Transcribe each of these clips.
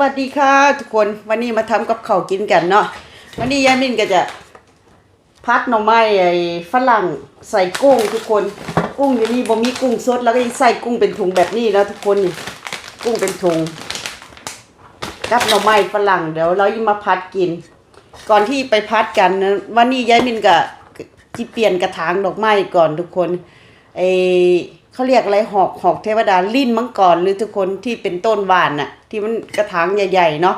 วัสดีค่ะทุกคนวันนี้มาทำกับข้าวกินกันเนาะวันนี้ยายมินก็จะพัดหน่อไม้ไอ้ฝรั่งใส่กุ้งทุกคนกุ้งอยู่นี่บ่มีกุ้งสดแล้วก็ใส่กุ้งเป็นถุงแบบนี้แล้วทุกคนนี่กุ้งเป็นถุงกับหน่อไม้ฝรั่งเดี๋ยวเรายิ่มาพัดกิน ก่อนที่ไปพัดกันนะวันนี้ยายมินก็จิเปลี่ยนกระถางดอกไม้ก่อนทุกคนไอ เขาเรียกอะไรหอกหอกเทวดาลิ้นมังกรหรือทุกคนที่เป็นต้นหวานน่ะ ที่มันกระถางใหญ่ๆเนาะ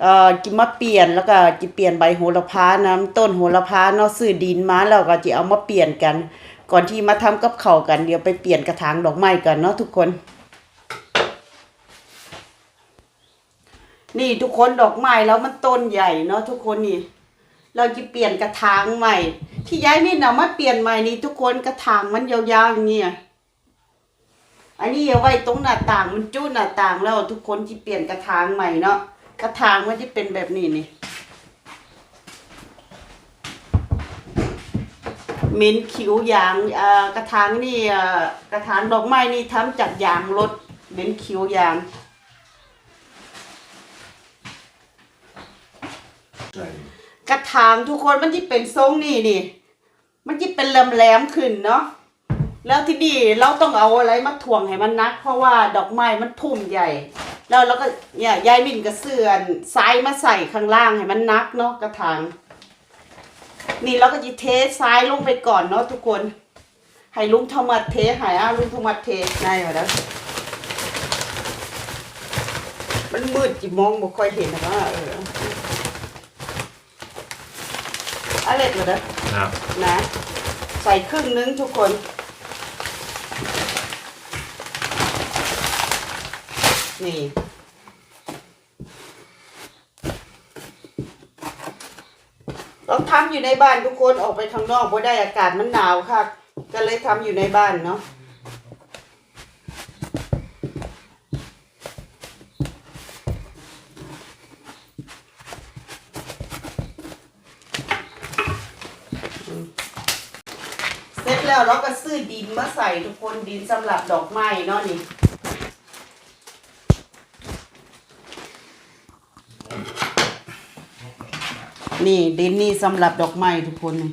เอ่อจิมาเปลี่ยนแล้วก็จิเปลี่ยนใบโหระพาน้ำต้นโหระพาเนาะซื้อดินมาแล้วก็จิเอามาเปลี่ยนกัน ก่อนที่มาทำกับเข้ากันเดี๋ยวไปเปลี่ยนกระถางดอกไม้กันเนาะทุกคน นี่ทุกคนดอกไม้แล้วมันต้นใหญ่เนาะทุกคนนี่ เราจะเปลี่ยนกระถางใหม่ ที่ย้ายนี่เอามาเปลี่ยนใหม่นี่ทุกคนกระถางมันยาวๆอย่างเงี้ย อันนี้เอาไว้ตรงหน้าต่างมันจู้หน้าต่างแล้วทุกคนที่เปลี่ยนกระถางใหม่เนาะกระถางมันจะเป็นแบบนี้นี่เม้นคิ้วยางเอ่อกระถางนี่เอ่อกระถางดอกไม้นี่ทำจากยางรถเม้นคิ้วยางกระถางทุกคนมันที่เป็นทรงนี่นี่ มันที่เป็นแหลมๆขึ้นเนาะ แล้วที่นี่เราต้องเอาอะไรมาถ่วงให้มันนัก เพราะว่าดอกไม้มันพุ่มใหญ่ แล้วเราก็เนี่ยยายมินกระเสื่อนซ้ายมาใส่ข้างล่างให้มันนักเนาะกระถางนี่เราก็จะเทซ้ายลงไปก่อนเนาะทุกคน ให้ลุงธรรมัดเทใหายอะลุงธรรมัดเทนายมาแล้วมันมืดจิมองบ่ค่อยเห็นนะว่าเอออะไรตัวเด้อ Ja. นะใส่ครึ่งนึงทุกคน นี่เราทำอยู่ในบ้านทุกคนออกไปข้างนอกเพราะได้อากาศมันหนาวค่ะ ก็เลยทำอยู่ในบ้านเนาะเสร็จแล้วเราก็ซื้อดินมาใส่ทุกคนดินสำหรับดอกไม้เนาะนี่ นี่ดินนี่สำหรับดอกไม้ทุกคนนี่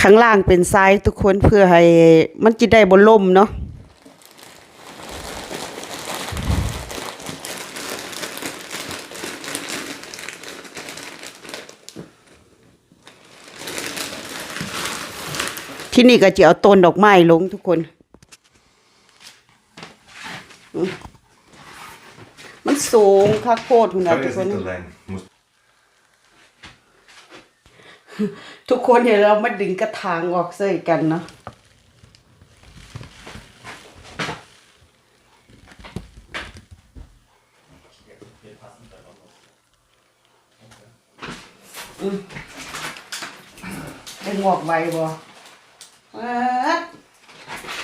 ข้างล่างเป็นทรายทุกคนเพื่อให้มันจะได้บนล่มเนาะที่นี่ก็จะเอาต้นดอกไม้ลงทุกคนอืมมัน สูงค่ะโคตรคุณนะ Kann ทุก jetzt คน nicht allein. Muss ทุกคนเดี๋ยวเรามาดึงกระถางออกเสยกันเนาะอืมดึงออกใบบ่อ๊าด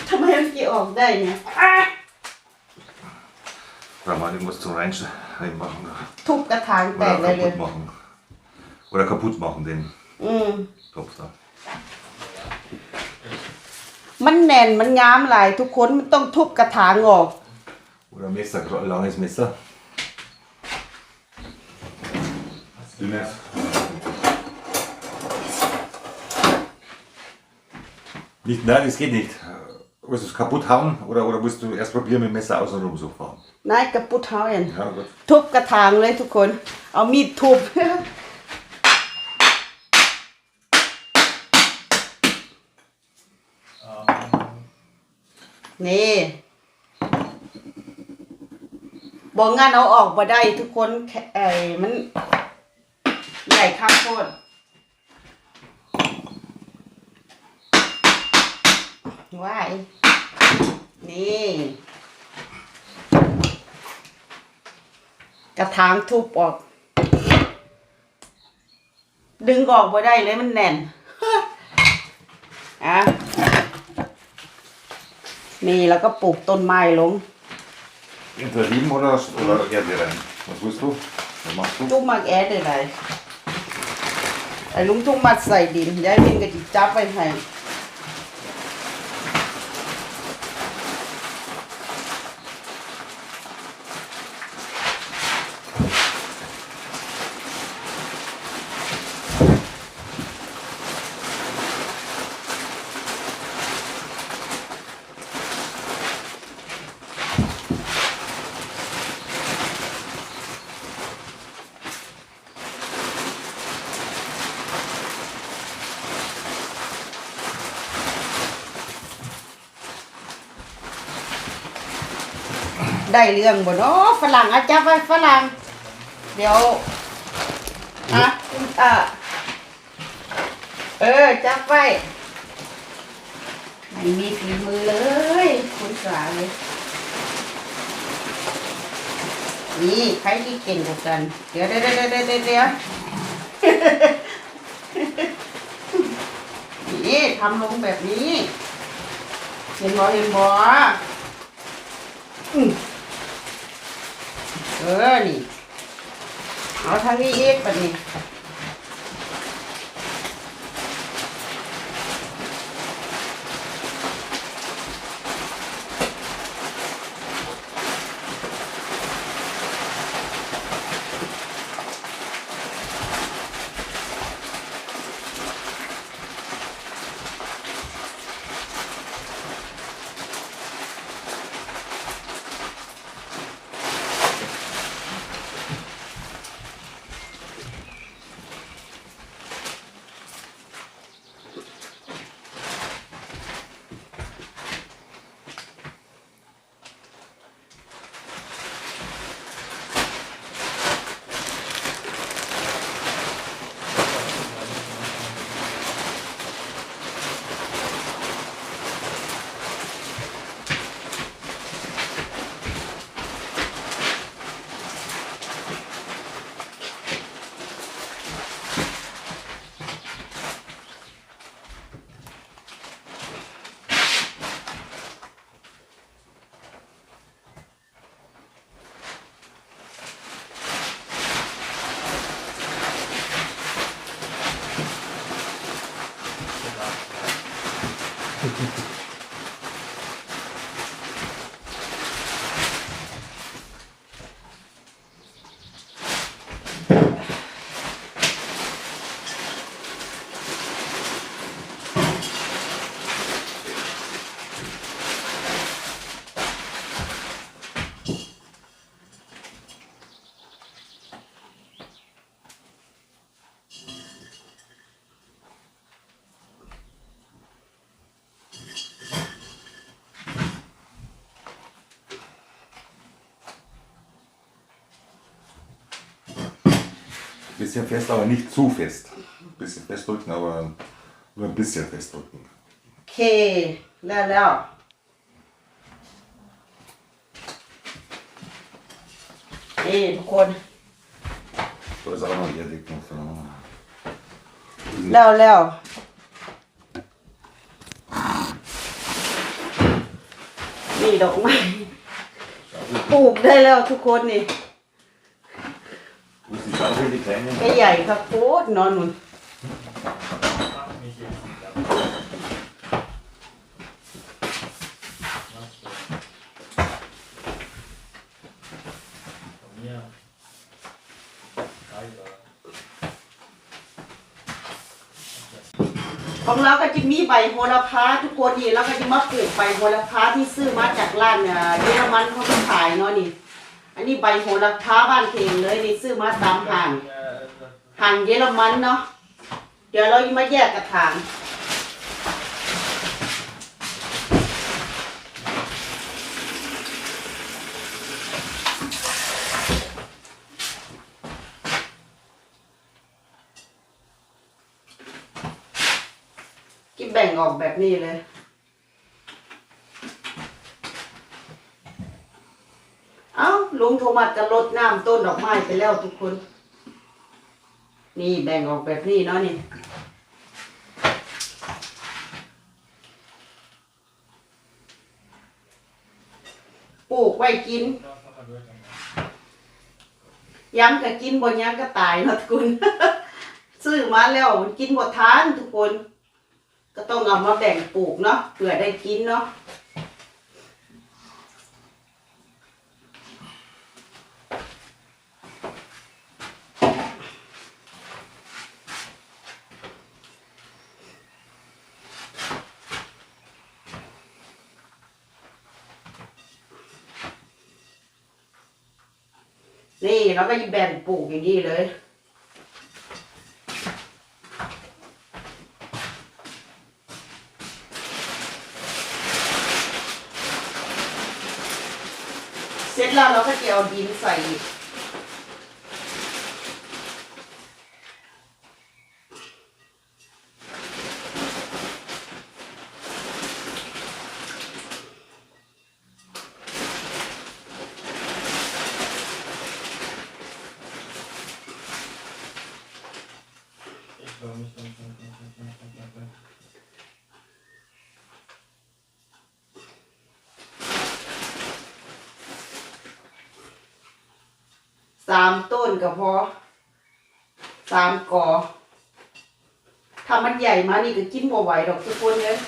ทำไมมันกี่ออกได้เนี่ย อ๊าด da mal irgendwas zum Reinsch reinmachen. ทุบกระถางแต Oder กเลยเลย kaputt machen. Oder kaputt machen den อืม Topf da. มันแน่นมันงามหลายทุกคนมันต้องทุบกระถางออก Oder Messer, gra- langes Messer. Dünnes. Nicht, nein, das geht nicht. Willst du es kaputt hauen oder, oder willst du erst probieren mit dem Messer außenrum so fahren? นายกระปุดเท้าเอง Ja, gut. ทุบกระถางเลยทุกคน เอามีดทุบ นี่บอกงานเอาออกมาได้ทุกคนแค่ไอ้มันใหญ่ข้างโคตรว้ายนี่ กระถางทุบออก ดึงออกมาได้เลยมันแน่นอะนี่แล้วก็ปลูกต้นไม้ลง Entweder Riemen oder, oder Erde rein. Was willst du? Was machst du? จุกมากแอดเลยไรไอ้ลุงทุ่งมัดใส่ดินยายมินก็จิจับไว้ให้ ได้เรื่องบ่เนาะฝรั่งอะจับไว้ฝรั่ง เดี๋ยวอะคุณตาเออ จับไว้ไม่มีฝีมือเลย คุณสาเลยนี่ใครที่เก่งกว่ากัน เดี๋ยวเดี๋ยวเดี๋ยวเดี๋ยวเดี๋ยวเดี๋ยวนี่ทำลงแบบนี้ เห็นบ่เห็นบ่อืม เออ นี่ เอาทางนี้อีกแบบนี้ Thank you. Bisschen fest, aber nicht zu fest. Bisschen festdrücken, aber nur ein bisschen festdrücken. โอเค แล้วแล้วนี่ทุกคน So ist auch noch hier dick noch. so. แล้วแล้วนี่ดอกไม้ปลูกได้แล้วทุกคนนี่ ก็ใหญ่ครับโคตรนอนหนุนของเราก็จะมีใบโหระพาทุกคนนี่แล้วก็จะมาปลูกใบโหระพาที่ซื้อมาจากร้านเอ่อเยอรมันเขาขายเนาะนี่ อันนี้ใบโหระพาบ้านเพลงเลยนี่ซื้อมาตามห่างห่างเยอรมันเนาะเดี๋ยวเรามาแยกกระถางกินแบ่งออกแบบนี้เลย เอ้าลุ งโทมัสจะลดน้ำต้นดอกไม้ไปแล้วทุกคน นี่แบ่งออกแบบนี้เนาะนี่ปลูกไว้กิน ยังก็กินบนยังก็ตายเนาะทุกคน ซื้อมาแล้วมันกินบ่ทานทุกคน ก็ต้องเอามาแบ่งปลูกเนาะเผื่อได้กินเนาะีเราก็แบ่งปลูกอย่างนี้เลย เสร็จแล้วเราก็จะเอาดินใส่ามต้น ก็พอสามกอถ้ามันใหญ่มานี่ก็กินบ่ไหวดอกทุกคนเลย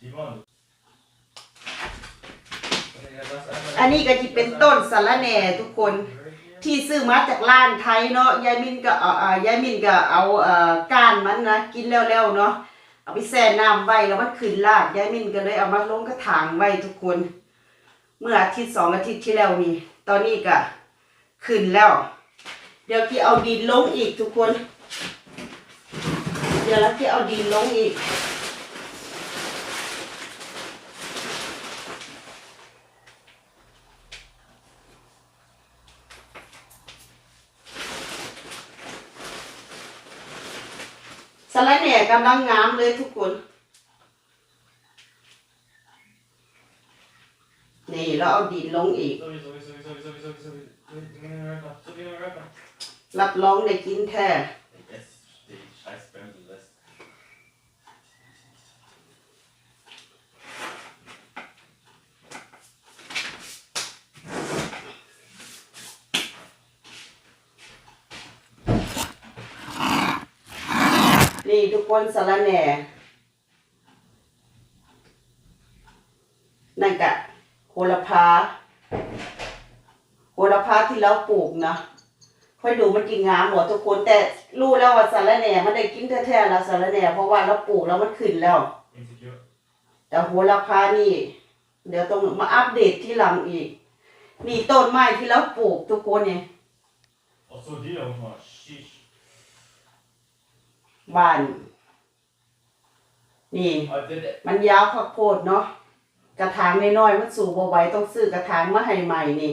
Simon. อันนี้ก็จะเป็นต้นสะระแหน่ทุกคน ที่ซื้อมาจากร้านไทยเนาะยายมินก็เอาอ่ายายมินก็เอาเอ่อก้านมันนะกินแล้วๆเนาะเอาไปแช่น้ำไว้แล้วมันขึ้นรากยายมินก็เลยเอามาลงกระถางไว้ทุกคน เมื่ออาทิตย์สองอาทิตย์ที่แล้วนี่ตอนนี้ก็ขึ้นแล้ว เดี๋ยวที่เอาดินลงอีกทุกคน เดี๋ยวเราที่เอาดินลงอีก ลด์แหน่กำลังงามเลยทุกคน นี่เราเอาดินลงอีก Sorry, sorry, sorry, sorry, sorry, sorry, sorry. Sorry, sorry, sorry. รับรองได้กินแท้ นี่ทุกคนสารแหน่นั่นกะโหระพาโหระพาที่เราปลูกนะค่อยดูมันกินงามหมดทุกคนแต่รู้แล้วว่าสารแหน่มันได้กินแท้ๆแล้วสารแหน่เพราะว่าเราปลูกแล้วมันขึ้นแล้ว Insecure. แต่โหระพานี่ เดี๋ยวต้องมาอัปเดตที่หลังอีก นี่ต้นไม้ที่เราปลูกทุกคนเนี่ย Ach so, die auch mal. Sheesh. บ้าน นี่ Alter, der- มันยาวข้าวโพดเนาะกระถางน้อยๆมันสูงบ่ไหวต้องซื้อกระถางมาให้ใหม่นี่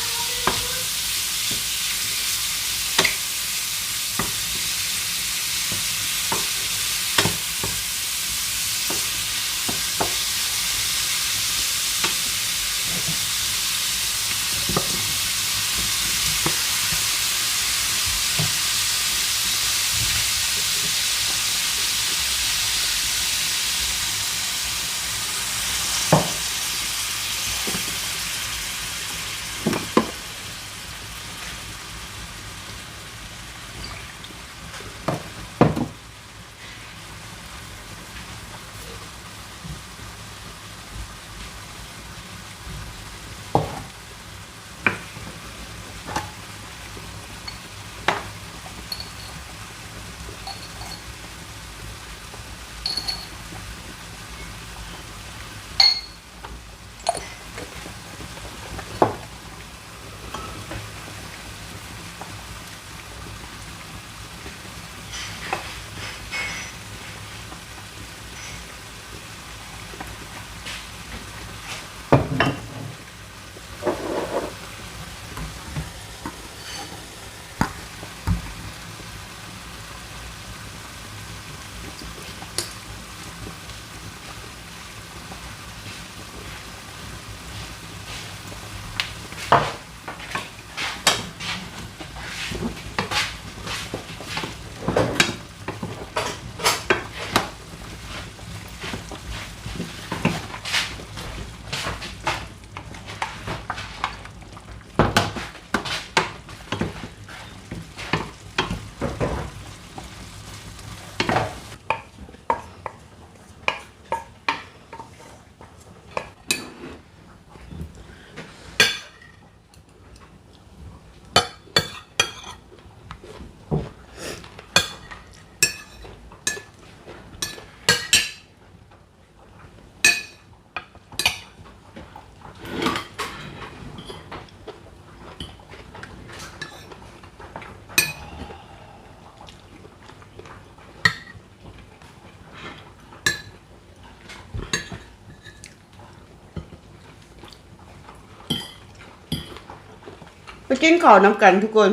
กินข้าวน้ำกันทุกคน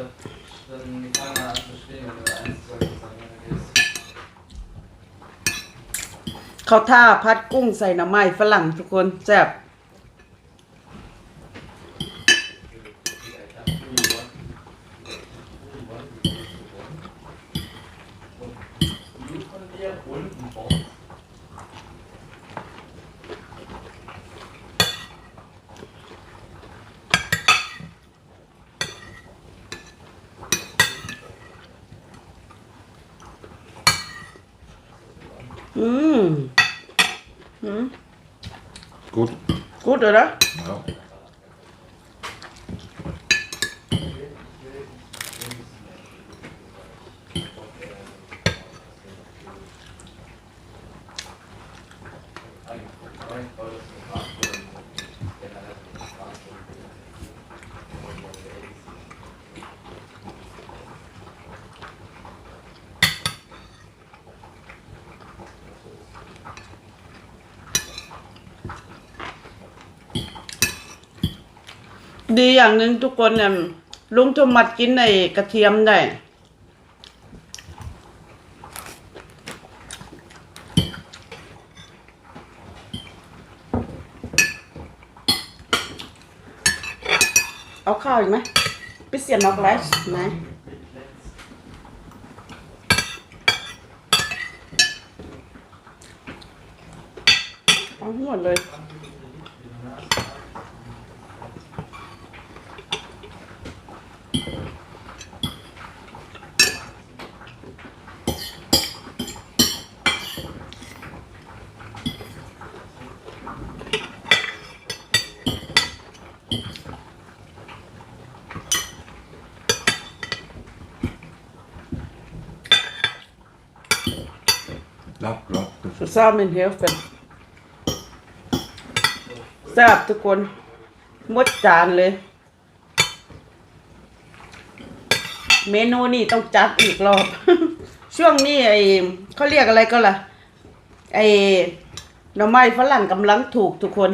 dann fangen wir an zu spielen, wenn du eins, zwei, drei gehst. เขาท่าพัดกุ้งใส่หน้ำไม้ฝรั่งทุกคนแซ่บ อืม อืม Gut. กูดเลยนะ Ja. ดีอย่างหนึ่งทุกคนเนี่ยลุงโทมัดกินในกระเทียมได้เอาข้าวอีกไหมพิเศษนอกไลฟ์ไหนเอาหมดเลย ja. Zusammen helfen แซ่บทุกคนหมดจานเลย เมนูนี่ต้องจัดอีกรอบ ช่วงนี้ไอเขาเรียกอะไรก็ล่ะ ไอหน่อไม้ฝรั่งกำลังถูกทุกคน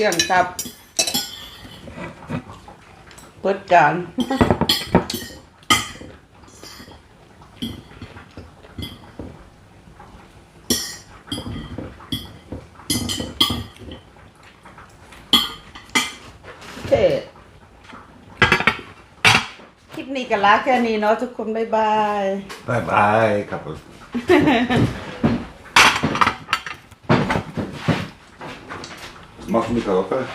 เยี่ยงครับเปิดจานเคคลิปนี้กันละแค่นี้เนาะทุกคน บ๊ายบาย Bye bye, kaputt. Was machst Machen wir Karaoke?